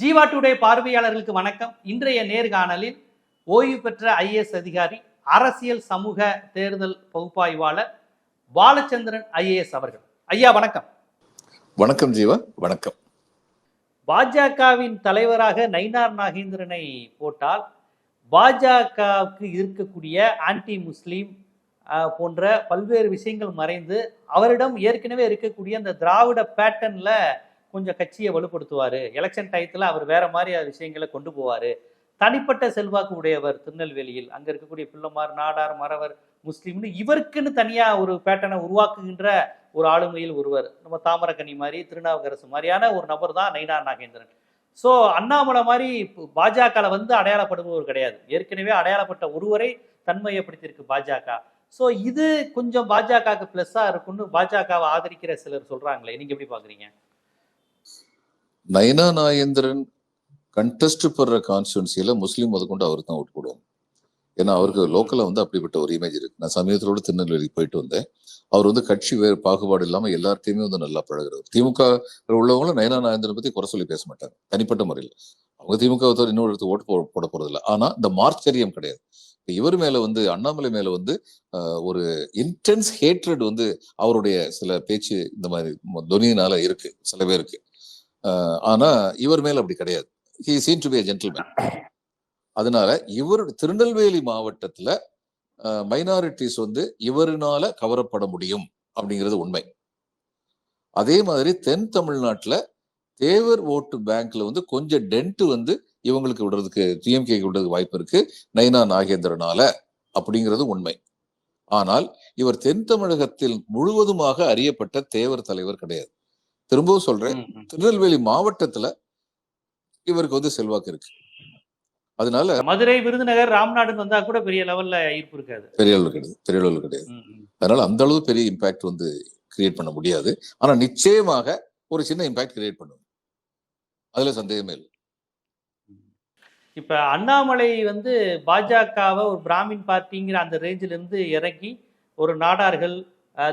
Jeeva today பார்வையாளர்களுக்கு வணக்கம். இன்றைய நேர்காணலில் ஓய்வு பெற்ற ஐஏஎஸ் அதிகாரி அரசியல் சமூக தேர்தல் பகுப்பாய்வாளர் பாலச்சந்திரன் ஐஏஎஸ் அவர்கள். ஐயா வணக்கம். வணக்கம் ஜீவா வணக்கம். பாஜகவின் தலைவராக நயினார் நாகேந்திரனை போட்டால் பாஜகவுக்கு இருக்கக்கூடிய ஆன்டி முஸ்லீம் போன்ற பல்வேறு விஷயங்கள் மறைந்து அவரிடம் ஏற்கனவே இருக்கக்கூடிய அந்த திராவிட பேட்டர்ன்ல கொஞ்சம் கட்சியை வலுப்படுத்துவார். எலெக்ஷன் டயத்தில் அவர் வேற மாதிரி விஷயங்களை கொண்டு போவார். தனிப்பட்ட செல்வாக்கு உடையவர் திருநெல்வேலியில். அங்கே இருக்கக்கூடிய பிள்ளைமார் நாடார் மறவர் முஸ்லீம்னு இவருக்குன்னு தனியாக ஒரு பேட்டனை உருவாக்குகின்ற ஒரு ஆளுமையில் ஒருவர். நம்ம தாமரக்கனி மாதிரி திருநாவுக்கரசு மாதிரியான ஒரு நபர் தான் நைனா நாகேந்திரன். ஸோ அண்ணாமலை மாதிரி பாஜகவில் வந்து அடையாளப்படுபவர் கிடையாது. ஏற்கனவே அடையாளப்பட்ட ஒருவரை தன்மையப்படுத்தியிருக்கு பாஜக. ஸோ இது கொஞ்சம் பாஜகவுக்கு ப்ளஸ்ஸாக இருக்கும்னு பாஜகவை ஆதரிக்கிற சிலர் சொல்கிறாங்களே நீங்கள் எப்படி பார்க்குறீங்க நயனா நாயேந்திரன் கண்டெஸ்ட் படுற கான்ஸ்டுவன்சியில முஸ்லீம் முதற்கொண்டு அவர் தான் ஓட்டு போடுவாங்க. ஏன்னா அவருக்கு லோக்கல்ல வந்து அப்படிப்பட்ட ஒரு இமேஜ் இருக்கு. நான் சமயத்தோட திருநெல்வேலிக்கு போயிட்டு வந்தேன். அவர் வந்து கட்சி வேறு பாகுபாடு இல்லாம எல்லார்ட்டையுமே வந்து நல்லா பழகுறாரு திமுக உள்ளவங்களும் நயனா நாயேந்திரன் பத்தி குறை சொல்லி பேச மாட்டாங்க. தனிப்பட்ட முறையில். அவங்க திமுக இன்னொரு இடத்து ஓட்டு போ- போட போறது இல்லை ஆனா இந்த மார்ச்சரியம் கிடையாது. இவர் மேல வந்து அண்ணாமலை மேல வந்து ஆஹ், ஒரு இன்டென்ஸ் ஹேட்ரட் வந்து அவருடைய சில பேச்சு இந்த மாதிரி துணியினால இருக்கு. சில பேருக்கு. ஆனா இவர் மேல அப்படி கிடையாது. He seen to be gentleman அதனால இவர் திருநெல்வேலி மாவட்டத்துல மைனாரிட்டிஸ் வந்து இவரினால கவரப்பட முடியும் அப்படிங்கிறது உண்மை. அதே மாதிரி தென் தமிழ்நாட்டில் தேவர் ஓட்டு பேங்க்ல வந்து கொஞ்சம் டென்ட் வந்து இவங்களுக்கு விடுறதுக்கு டிஎம்கே விடுறதுக்கு வாய்ப்பு இருக்கு. நைனா நாகேந்திரனால அப்படிங்கிறது உண்மை. ஆனால் இவர் தென் தமிழகத்தில் முழுவதுமாக அறியப்பட்ட தேவர் தலைவர் கிடையாது. திரும்பவும் சொல்றேன். திருநெல்வேலி மாவட்டத்துல இவருக்கு வந்து செல்வாக்கு இருக்கு. அதனால மதுரை விருதுநகர் ராம்நாடுன்னு வந்தா கூட பெரிய லெவல்ல ஈர்ப்பு இருக்காது. பெரிய அளவு கிடையாது. பெரிய அளவு கிடையாது. அதனால அந்த அளவு பெரிய இம்பாக்ட் வந்து கிரியேட் பண்ண முடியாது. ஆனா நிச்சயமாக ஒரு சின்ன இம்பாக்ட் கிரியேட் பண்ணும். அதுல சந்தேகமே இல்லை. இப்ப அண்ணாமலை வந்து பாஜகவை ஒரு பிராமின் பார்ட்டிங்கிற அந்த ரேஞ்சில இருந்து இறங்கி ஒரு நாடார்கள்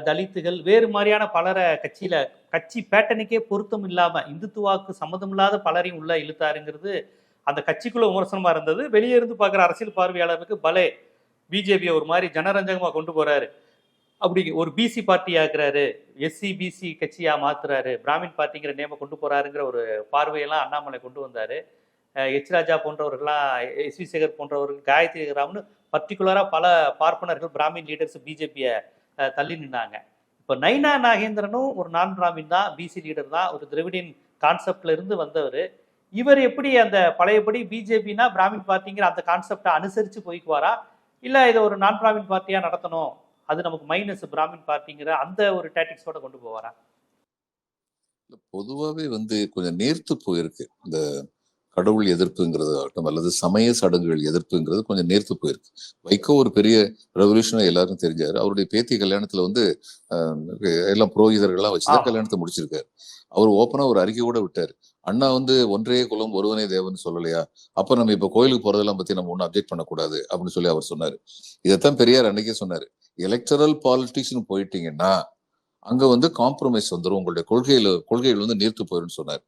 தலித்துகள் வேறு மாதிரியான பலரை கட்சியில கட்சி பேட்டனுக்கே பொருத்தம் இல்லாம இந்துத்துவாக்கு சம்மதம் இல்லாத பலரையும் உள்ள இழுத்தாருங்கிறது அந்த கட்சிக்குள்ள விமர்சனமா இருந்தது. வெளியே இருந்து பார்க்குற அரசியல் பார்வையாளருக்கு பலே பிஜேபியை ஒரு மாதிரி ஜனரஞ்சகமா கொண்டு போறாரு. அப்படி ஒரு பிசி பார்ட்டி ஆக்குறாரு எஸ்சி பிசி கட்சியா மாத்துறாரு. பிராமின் பார்ட்டிங்கிற நேம கொண்டு போறாருங்கிற ஒரு பார்வையெல்லாம் அண்ணாமலை கொண்டு வந்தாரு. எச் ராஜா போன்றவர்கள்லாம் எஸ் வி சேகர் போன்றவர்கள் காயத்ரி ராம்னு பர்டிகுலராக பல பார்ப்பனர்கள் பிராமின் லீடர்ஸ் பிஜேபியை தள்ளி நின்னாங்க. இப்போ நைனா நாகேந்திரனும் ஒரு நான் பிராமின் தான் பிசி லீடர் தான் ஒரு திரவிடின் கான்செப்ட்ல இருந்து வந்தவர். இவர் எப்படி அந்த பழையபடி பிஜேபினா பிராமின் பார்ட்டிங்கிற அந்த கான்செப்டை அனுசரித்து போய்க்குவாரா? இல்லை இதை ஒரு நான் பிராமின் பார்ட்டியாக நடத்தணும்? அது நமக்கு மைனஸ் பிராமின் பார்ட்டிங்கிற அந்த ஒரு டாட்டிக்ஸோட கொண்டு போவாரா? பொதுவாகவே வந்து கொஞ்சம் நேர்த்து போயிருக்கு. இந்த கடவுள் எதிர்ப்புங்கிறது ஆகட்டும் அல்லது சமய சடங்குகள் எதிர்ப்புங்கிறது கொஞ்சம் நேர்த்து போயிருக்கு. வைகோ ஒரு பெரிய ரெவல்யூஷனா எல்லாரும் தெரிஞ்சாரு. அவருடைய பேத்தி கல்யாணத்துல வந்து எல்லாம் புரோகிதர்கள்லாம் வச்சுதான். கல்யாணத்தை முடிச்சிருக்காரு. அவர் ஓப்பனா ஒரு அறிக்கை கூட விட்டாரு. அண்ணா வந்து ஒன்றே குலம் ஒருவனே தேவன் சொல்லலையா? அப்ப நம்ம இப்ப கோயிலுக்கு போறதெல்லாம் பத்தி நம்ம ஒன்றும் அப்டேட் பண்ணக்கூடாது அப்படின்னு சொல்லி அவர் சொன்னாரு. இதைத்தான் பெரியார் அன்னைக்கே சொன்னாரு. எலக்டரல் பாலிட்டிக்ஸ்னு போயிட்டீங்கன்னா அங்க வந்து காம்ப்ரமைஸ் வந்துரும். உங்களுடைய கொள்கையில கொள்கைகள் வந்து நீர்த்து போயிடும் சொன்னார்.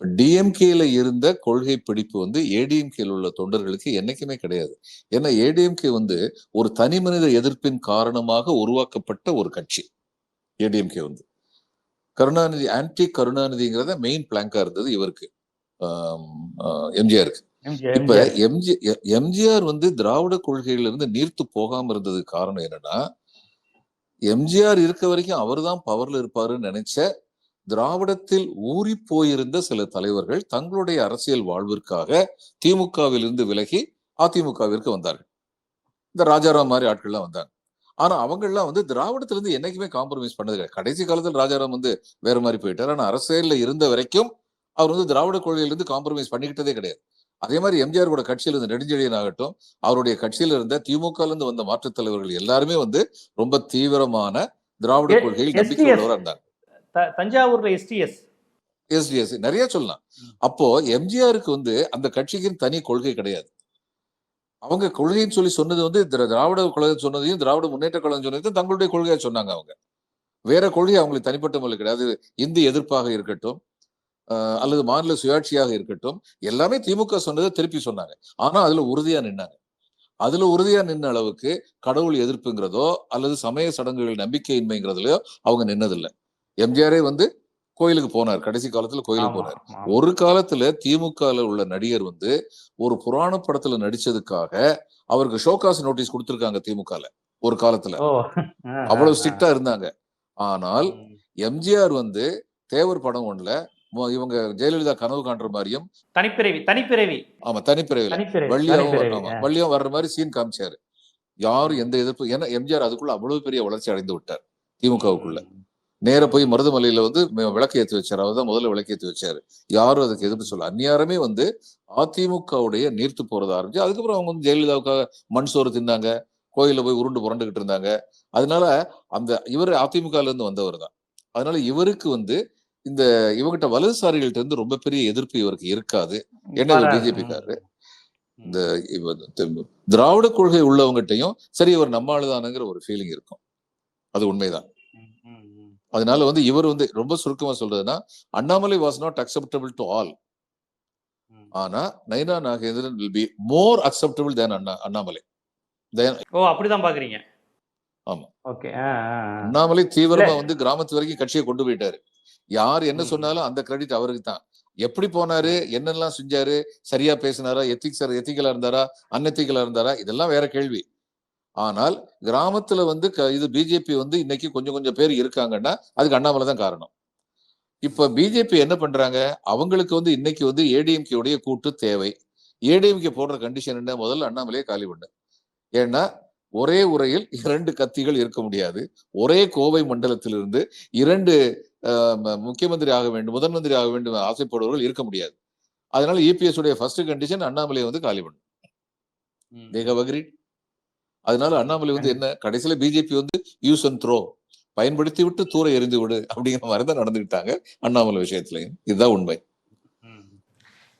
டிஎம்கேல இருந்த கொள்கை பிடிப்பு வந்து ஏடிஎம்கேல உள்ள தொண்டர்களுக்கு என்னைக்குமே கிடையாது. ஏன்னா ஏடிஎம்கே வந்து ஒரு தனி மனித எதிர்ப்பின் காரணமாக உருவாக்கப்பட்ட ஒரு கட்சி. ஏடிஎம்கே வந்து. கருணாநிதி ஆன்டி கருணாநிதிங்கிறத மெயின் பிளாங்கா இருந்தது இவருக்கு. எம்ஜிஆருக்கு இப்ப எம்ஜி எம்ஜிஆர் வந்து திராவிட கொள்கையில இருந்து நீர்த்து போகாம இருந்ததுக்கு காரணம் என்னன்னா எம்ஜிஆர் இருக்க வரைக்கும் அவர்தான் பவர்ல இருப்பாருன்னு நினைச்ச திராவிடத்தில் ஊறி போயிருந்த சில தலைவர்கள் தங்களுடைய அரசியல் வாழ்விற்காக திமுகவில் இருந்து விலகி அதிமுகவிற்கு வந்தார்கள். இந்த ராஜாராம் மாதிரி ஆட்கள்லாம் வந்தாங்க. ஆனா அவங்கெல்லாம் வந்து திராவிடத்திலிருந்து என்னைக்குமே காம்ப்ரமைஸ் பண்ணது கிடையாது. கடைசி காலத்தில் ராஜாராம் வந்து வேற மாதிரி போயிட்டார். ஆனா அரசியல்ல இருந்த வரைக்கும் அவர் வந்து திராவிட கொள்கையிலிருந்து காம்ப்ரமைஸ் பண்ணிக்கிட்டதே கிடையாது. அதே மாதிரி எம்ஜிஆர் கூட கட்சியில இருந்த நெடுஞ்செழியன் ஆகட்டும் அவருடைய கட்சியில இருந்த திமுக ல இருந்து வந்த மாற்றுத் தலைவர்கள் எல்லாருமே வந்து ரொம்ப தீவிரமான திராவிட கொள்கையில் STS. நம்பிக்கை உள்ளவரா இருந்தாங்க. தஞ்சாவூர்ல எஸ்டிஎஸ் எஸ்டிஎஸ் நிறைய சொல்லலாம். அப்போ எம்ஜிஆருக்கு வந்து அந்த கட்சிக்கு தனி கொள்கை கிடையாது. அவங்க கொள்கைன்னு சொல்லி சொன்னது வந்து திராவிட கழகம் சொன்னதையும் திராவிட முன்னேற்ற கழகம் சொன்னதையும் தங்களுடைய கொள்கையா சொன்னாங்க அவங்க. வேற கொள்கை அவங்களுக்கு தனிப்பட்ட முறையில் கிடையாது. இந்தி எதிர்ப்பாக இருக்கட்டும் அல்லது மாநில சுயாட்சியாக இருக்கட்டும் எல்லாமே திமுக சொன்னதை திருப்பி சொன்னாங்க. ஆனா அதுல உறுதியா நின்னாங்க. அதுல உறுதியா நின்ன அளவுக்கு கடவுள் எதிர்ப்புங்கிறதோ அல்லது சமய சடங்குகள் நம்பிக்கையின்மைங்கிறதுலயோ அவங்க நின்னதில்லை. எம்ஜிஆரே வந்து கோயிலுக்கு போனார். கடைசி காலத்துல கோயிலுக்கு போனார். ஒரு காலத்துல திமுகல உள்ள நடிகர் வந்து ஒரு புராண படத்துல நடிச்சதுக்காக அவருக்கு ஷோகாஸ் நோட்டீஸ் கொடுத்திருக்காங்க திமுகல ஒரு காலத்துல. அவ்வளவு ஸ்ட்ரிக்டா இருந்தாங்க. ஆனால். எம்ஜிஆர் வந்து தேவர் படம் ஒண்ணுல இவங்க ஜெயலலிதா கனவு காண்ற மாதிரியும் தனிப்பிறவி தனிப்பிறவி. ஆமா தனிப்பிறவில தனிப்பிறவி வள்ளியாவும் வள்ளியாவும் வர்ற மாதிரி சீன் காமிச்சாரு. யாரும் எந்த எதிர்ப்பு ஏன்னா எம்ஜிஆர் அதுக்குள்ள அவ்வளவு பெரிய வளர்ச்சி அடைந்து விட்டார் திமுகவுக்குள்ள. நேர போய் மருதமலையில வந்து விளக்கு ஏத்தி வச்சாரு அவர் தான் முதல்ல விளக்கு ஏத்தி வச்சாரு யாரும் அதுக்கு எதிர்ப்பு சொல்ல அந்நியாரமே வந்து அதிமுகவுடைய நீர்த்து போறது ஆரம்பிச்சு அதுக்கப்புறம் அவங்க வந்து ஜெயலலிதாவுக்காக மண் சோறு தின்னாங்க கோயில்ல போய் உருண்டு புரண்டுகிட்டு இருந்தாங்க அதனால அந்த இவர் அதிமுகல இருந்து வந்தவர் தான் அதனால இவருக்கு வந்து இந்த இவங்கிட்ட வலதுசாரிகள்ட்ட இருந்து ரொம்ப பெரிய எதிர்ப்பு இவருக்கு இருக்காது என்ன இவர் வராது. பிஜேபி ம். காரரு ம். இந்த திராவிட கொள்கை உள்ளவங்ககிட்டயும் சரி இவர் நம்மாளுதானுங்கிற ஒரு ஃபீலிங் இருக்கும் அது உண்மைதான். அதனால வந்து இவர் வந்து ரொம்ப சுருக்கமா சொல்றதுன்னா Annamalai was not acceptable to all. ஆனா Nainar Nagendran will be more acceptable than அண்ணா அண்ணாமலை. ஓ அப்படிதான் பாக்குறீங்க. ஆமா. ஓகே அண்ணாமலை தீவிரமா வந்து கிராமத்து வரைக்கும் கட்சியை கொண்டு போயிட்டாரு. யார் என்ன. சொன்னாலும் அந்த கிரெடிட் அவருக்கு தான். எப்படி போனாரு என்னெல்லாம் செஞ்சாரு சரியா பேசினாரா எத்திக்ஸ் எத்திக்கலா இருந்தாரா அன்எத்திக்கலா இருந்தாரா இதெல்லாம் வேற கேள்வி. ஆனால் கிராமத்துல வந்து க- இது பிஜேபி வந்து இன்னைக்கு கொஞ்சம் கொஞ்சம் பேர் இருக்காங்கன்னா அதுக்கு அண்ணாமலை தான் காரணம். இப்ப பிஜேபி என்ன பண்றாங்க? அவங்களுக்கு வந்து இன்னைக்கு வந்து ஏடிஎம்கே உடைய கூட்டு தேவை. ஏடிஎம்கே போடுற கண்டிஷன் என்ன? முதல்ல அண்ணாமலையே காலி பண்ணு. ஏன்னா ஒரே உரையில் இரண்டு கத்திகள் இருக்க முடியாது. ஒரே கோவை மண்டலத்திலிருந்து இரண்டு முக்கியமந்திரி ஆக வேண்டும் முதன் மந்திரி ஆக வேண்டும் ஆசைப்படுபவர்கள் இருக்க முடியாது. அதனால இபிஎஸ் உடைய ஃபர்ஸ்ட் கண்டிஷன் அண்ணாமலை வந்து காலி பண்ணு. அதனால அண்ணாமலை வந்து என்ன கடைசியில பிஜேபி வந்து யூஸ் அண்ட் த்ரோ பயன்படுத்தி விட்டு தூர எறிந்து விடு அப்படிங்கிற மாதிரி தான் நடந்துக்கிட்டாங்க அண்ணாமலை விஷயத்துலயும் இதுதான் உண்மை.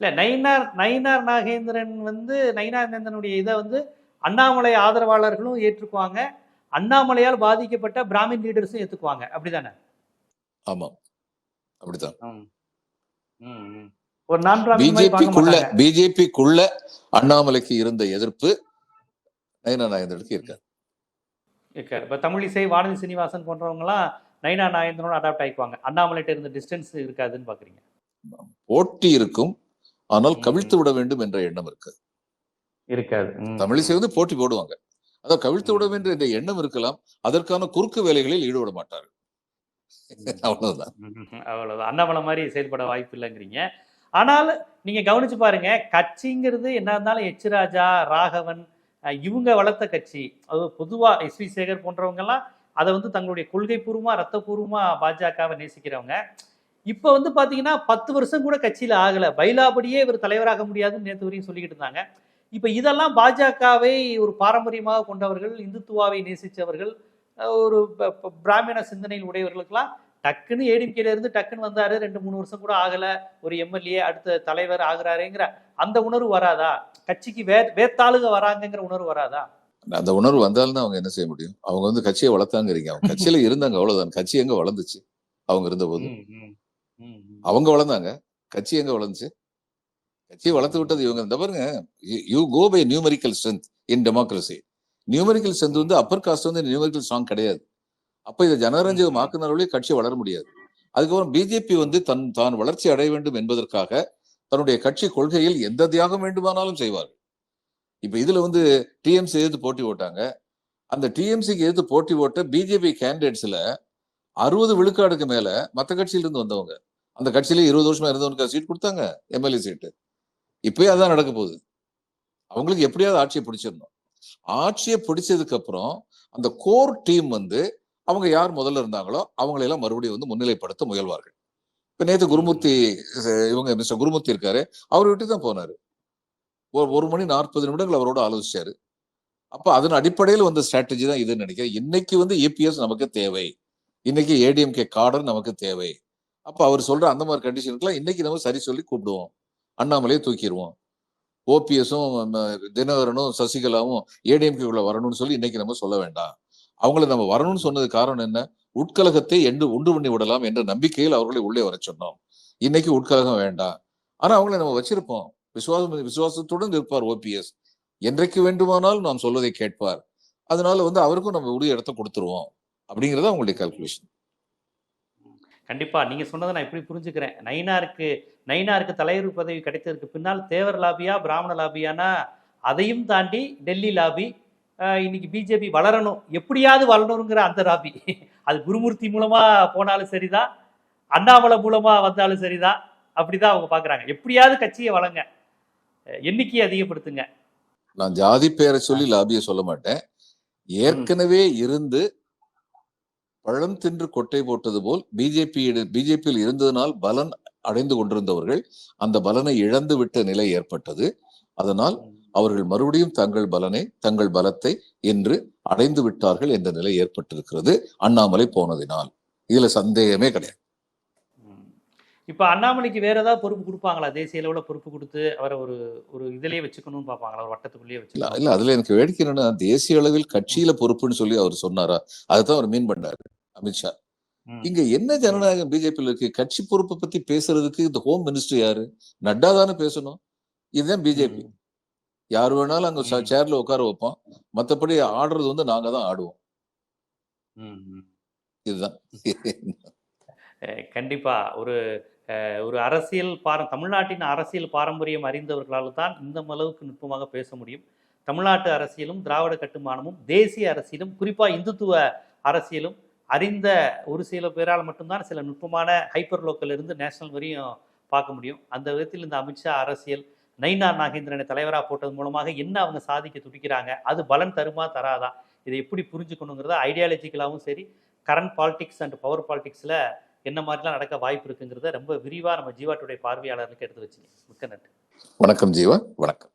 இல்ல நயினார் நயினார் நாகேந்திரன் வந்து நயினார் நாகேந்திரனுடைய இதை வந்து அண்ணாமலை ஆதரவாளர்களும் ஏற்றுக்குவாங்க அண்ணாமலையால் பாதிக்கப்பட்ட பிராமின் லீடர்ஸும் ஏத்துக்குவாங்க அப்படிதானே ஆமாம் அப்படித்தான் ம். ம், ம். ஒரு நான் பிஜேபிக்குள்ள. பிஜேபிக்குள்ள அண்ணாமலைக்கு இருந்த எதிர்ப்பு நயனா நாயந்தனுக்கு இருக்காது இருக்காரு. இப்ப தமிழிசை வானதி சீனிவாசன் போன்றவங்கலாம் நயினா நாகேந்திரனோட அடாப்ட் ஆயிக்குவாங்க. அண்ணாமலைட்ட இருந்த டிஸ்டன்ஸ் இருக்காதுன்னு பாக்குறீங்க. போட்டி இருக்கும். ஆனால். கவிழ்த்து விட வேண்டும் என்ற எண்ணம் இருக்கு. இருக்காது. தமிழிசை வந்து போட்டி போடுவாங்க. அதான் கவிழ்த்து விட வேண்டும் என்ற எண்ணம் இருக்கலாம். அதற்கான குறுக்கு வேலைகளில் ஈடுபட மாட்டார்கள் அவ்வளவுதான். அவ்வளவுதான். அண்ணாமலை மாதிரி செயல்பட வாய்ப்பு இல்லைங்கிறீங்க. ஆனால் நீங்க கவனிச்சு பாருங்க கட்சிங்கிறது என்ன இருந்தாலும் எச் ராஜா ராகவன் இவங்க வளர்த்த கட்சி அது பொதுவாக எஸ் வி சேகர் போன்றவங்கெல்லாம் அதை வந்து தங்களுடைய கொள்கை பூர்வமாக ரத்தபூர்வமாக பாஜகவை நேசிக்கிறவங்க. இப்போ வந்து பார்த்தீங்கன்னா பத்து வருஷம் கூட கட்சியில் ஆகலை. பைலாபடியே இவர் தலைவராக முடியாதுன்னு நேற்று வரையும் சொல்லிக்கிட்டு இருந்தாங்க. இப்போ இதெல்லாம் பாஜகவை ஒரு பாரம்பரியமாக கொண்டவர்கள் இந்துத்துவாவை நேசித்தவர்கள் ஒரு ப- ப- பிராமண சிந்தனையில் உடையவர்களுக்கெல்லாம் டக்குன்னு ஏடிஎம்கேல இருந்து டக்குன்னு வந்தாரு ரெண்டு மூணு வருஷம் கூட ஆகல ஒரு எம்எல்ஏ அடுத்த தலைவர் ஆகுறாருங்கிற அந்த உணர்வு வராதா? கட்சிக்கு வே வேத்தாளுக வராங்கங்கிற உணர்வு வராதா? அந்த உணர்வு வந்தாலும் அவங்க என்ன செய்ய முடியும்? அவங்க வந்து கட்சியை வளர்த்தாங்கிறீங்க. அவங்க கட்சியில இருந்தாங்க அவ்வளவுதான். கட்சி எங்க வளர்ந்துச்சு? அவங்க ம், ம். அவங்க வளர்ந்தாங்க. கட்சி எங்க வளர்ந்துச்சு? கட்சியை வளர்த்து விட்டது இவங்க. இந்த பாருங்க you go by numerical strength in democracy numerical strength வந்து அப்பர் காஸ்ட் வந்து நியூமரிக்கல் ஸ்ட்ராங் கிடையாது. அப்ப இதை ஜனரஞ்சகம் ஆக்குனாலே கட்சி வளர முடியாது. அதுக்கப்புறம் பிஜேபி வந்து தன் தான் வளர்ச்சி அடைய வேண்டும் என்பதற்காக தன்னுடைய கட்சி கொள்கையில் எந்த தியாகம் வேண்டுமானாலும் செய்வார்கள். இப்ப இதுல வந்து டிஎம்சி எதிர்த்து போட்டி போட்டாங்க அந்த டிஎம்சிக்கு எதிர்த்து போட்டி போட்ட பிஜேபி கேண்டிடேட்ஸ்ல அறுபது விழுக்காடுக்கு மேல மத்த கட்சியில இருந்து வந்தவங்க. அந்த கட்சியில இருபது வருஷமா இருந்தவனுக்கு சீட் கொடுத்தாங்க எம்எல்ஏ சீட்டு. இப்பயே அதான் நடக்க போகுது. அவங்களுக்கு எப்படியாவது ஆட்சியை பிடிச்சிடணும். ஆட்சியை பிடிச்சதுக்கு அப்புறம் அந்த கோர் டீம் வந்து அவங்க யார் முதல்ல இருந்தாங்களோ அவங்களையெல்லாம் மறுபடியும் வந்து முன்னிலைப்படுத்த முயல்வார்கள். இப்ப நேத்து குருமூர்த்தி இவங்க மிஸ்டர் குருமூர்த்தி இருக்காரு. அவர் விட்டு தான் போனாரு. ஒரு ஒரு மணி நாற்பது நிமிடங்கள் அவரோட ஆலோசிச்சாரு. அப்ப அதன் அடிப்படையில் வந்த ஸ்ட்ராட்டஜி தான் இதுன்னு நினைக்கிறேன். இன்னைக்கு வந்து ஏபிஎஸ் நமக்கு தேவை. இன்னைக்கு ஏடிஎம்கே கார்டர் நமக்கு தேவை. அப்ப அவர் சொல்ற அந்த மாதிரி கண்டிஷனுக்குலாம் இன்னைக்கு நம்ம சரி சொல்லி கூப்பிடுவோம். அண்ணாமலையை தூக்கிடுவோம். ஓபிஎஸும் தினகரனும் சசிகலாவும் ஏடிஎம்கே உள்ள வரணும்னு சொல்லி இன்னைக்கு நம்ம சொல்ல வேண்டாம். அவங்கள நம்ம வரணும்னு சொன்னது காரணம் என்ன? உட்கலகத்தை எண்டு உண்டு பண்ணி விடலாம் என்ற நம்பிக்கையில் அவர்களை உள்ளே வர சொன்னோம். இன்னைக்கு உட்கலகம் வேண்டாம். ஆனா அவங்களை நம்ம வச்சிருப்போம். விசுவாசம் விசுவாசத்துடன் இருப்பார் ஓபிஎஸ். என்றைக்கு வேண்டுமானாலும் நாம் சொல்வதை கேட்பார். அதனால வந்து அவருக்கும் நம்ம உரிய இடத்த கொடுத்துருவோம். அப்படிங்கிறது அவங்களுடைய கால்குலேஷன் கண்டிப்பா. நீங்க சொன்னதை நான் இப்படி புரிஞ்சுக்கிறேன். நயினாருக்கு நயினாருக்கு தலைவர் பதவி கிடைத்ததற்கு பின்னால் தேவர் லாபியா பிராமண லாபியானா அதையும் தாண்டி டெல்லி லாபி இன்னைக்கு பிஜேபி வளரணும். எப்படியாவது வளரணுங்கிற அந்த லாபி அது குருமூர்த்தி மூலமா போனாலும் சரிதான். அண்ணாமலை மூலமா வந்தாலும் சரிதான். அப்படிதான் அவங்க பாக்குறாங்க. எப்படியாவது கட்சியை வளங்க. எண்ணிக்கையை அதிகப்படுத்துங்க. நான் ஜாதி பேரை சொல்லி லாபிய சொல்ல மாட்டேன். ஏற்கனவே இருந்து பழம் தின்று கொட்டை போட்டது போல் பிஜேபி பிஜேபியில் இருந்ததனால் பலன் அடைந்து கொண்டிருந்தவர்கள் அந்த பலனை இழந்து விட்ட நிலை ஏற்பட்டது. அதனால் அவர்கள் மறுபடியும் தங்கள் பலனை தங்கள் பலத்தை என்று அடைந்து விட்டார்கள் என்ற நிலை ஏற்பட்டிருக்கிறது அண்ணாமலை போனதினால். இதுல சந்தேகமே கிடையாது. இப்ப அண்ணாமலைக்கு வேற ஏதாவது பொறுப்பு கொடுப்பாங்களா? தேசிய அளவுல பொறுப்பு கொடுத்து அவரை ஒரு ஒரு இதுலயே வச்சுக்கணும்னு பார்ப்பாங்களா? ஒரு வட்டத்துக்குள்ளேயே இல்ல வச்சுக்கணும். இல்ல அதுல எனக்கு வேடிக்கை என்னன்னா தேசிய அளவில் கட்சியில பொறுப்புன்னு சொல்லி அவர் சொன்னாரா? அதுதான் அவர் மீன் பண்ணாரு அமித்ஷா. இங்க என்ன ஜனநாயகம் பிஜேபியில் இருக்கு? கட்சி பொறுப்பை பத்தி பேசுறதுக்கு இந்த ஹோம் மினிஸ்டர் யாரு? நட்டா தானே பேசணும். இதுதான் பிஜேபி. யார் வேணாலும் அங்க. சேர்ல உட்கார வைப்போம். மத்தபடி ஆடுறது வந்து நாங்க தான் ஆடுவோம். இதுதான். கண்டிப்பா. ஒரு ஒரு அரசியல் பார தமிழ்நாட்டின் அரசியல் பாரம்பரியம் அறிந்தவர்களால் தான் இந்த அளவுக்கு நுட்பமாக பேச முடியும். தமிழ்நாட்டு அரசியலும் திராவிட கட்டுமானமும் தேசிய அரசியலும் குறிப்பா இந்துத்துவ அரசியலும் அறிந்த ஒரு சில பேரால் மட்டும்தான் சில நுட்பமான ஹைப்பர் லோக்கல் இருந்து நேஷனல் வரையும் பார்க்க முடியும். அந்த விதத்தில் இந்த அமித்ஷா அரசியல் நயினார் நாகேந்திரனை தலைவராக போட்டது மூலமாக என்ன அவங்க சாதிக்க துடிக்கிறாங்க? அது பலன் தருமா? தராதா? இதை எப்படி புரிஞ்சுக்கணுங்கிறத ஐடியாலஜிக்கலாகவும் சரி கரண்ட் பாலிடிக்ஸ் அண்ட் பவர் பாலிடிக்ஸில் என்ன மாதிரிலாம் நடக்க வாய்ப்பு இருக்குங்கிறத ரொம்ப விரிவாக நம்ம ஜீவாட்டுடைய பார்வையாளர்களுக்கு எடுத்து வச்சுங்க மிக்க நன்றி. வணக்கம் ஜீவா. வணக்கம்.